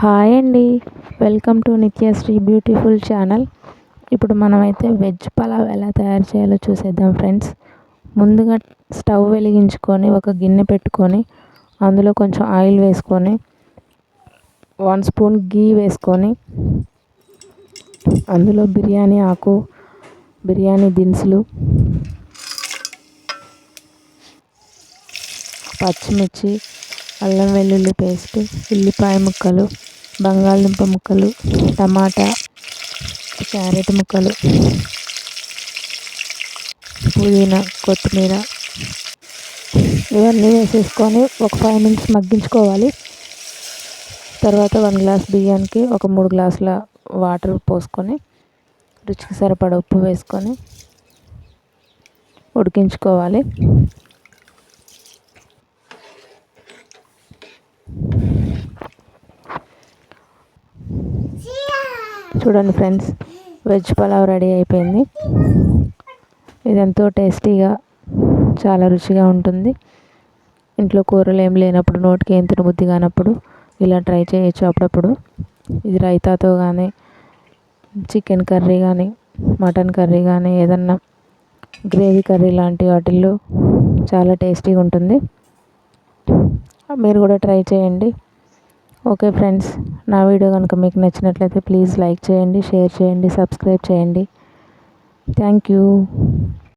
Hi అండి. Welcome to Nithyasri beautiful channel. ఇప్పుడు మనమైతే వెజ్ పలావ్ ఎలా తయారు చేయాలో చూసేద్దాం ఫ్రెండ్స్. ముందుగా స్టవ్ వెలిగించుకొని ఒక గిన్నె పెట్టుకొని అందులో కొంచెం ఆయిల్ వేసుకొని వన్ స్పూన్ గీ వేసుకొని అందులో బిర్యానీ ఆకు బిర్యానీ దినుసులు పచ్చిమిర్చి అల్లం వెల్లుల్లి పేస్ట్ ఉల్లిపాయ ముక్కలు బంగాళదుంప ముక్కలు టమాటా క్యారెట్ ముక్కలు పుదీనా కొత్తిమీర ఇవన్నీ వేసేసుకొని ఒక ఫైవ్ మినిట్స్ మగ్గించుకోవాలి. తర్వాత వన్ గ్లాస్ బియ్యానికి ఒక మూడు గ్లాసుల వాటర్ పోసుకొని రుచికి సరిపడ ఉప్పు వేసుకొని ఉడికించుకోవాలి. చూడండి ఫ్రెండ్స్ వెజ్ పలావ్ రెడీ అయిపోయింది. ఇది ఎంతో టేస్టీగా చాలా రుచిగా ఉంటుంది. ఇంట్లో కూరలు ఏం లేనప్పుడు నోటికి ఏం తినబుద్ధి కానప్పుడు ఇలా ట్రై చేయొచ్చు అప్పుడప్పుడు. ఇది రైతాతో కానీ చికెన్ కర్రీ కానీ మటన్ కర్రీ కానీ ఏదన్నా గ్రేవీ కర్రీ లాంటి వాటిల్లో చాలా టేస్టీగా ఉంటుంది. మీరు కూడా ట్రై చేయండి. ఓకే ఫ్రెండ్స్ నా వీడియో కనుక మీకు నచ్చినట్లయితే ప్లీజ్ లైక్ చేయండి షేర్ చేయండి సబ్స్క్రైబ్ చేయండి. Thank you.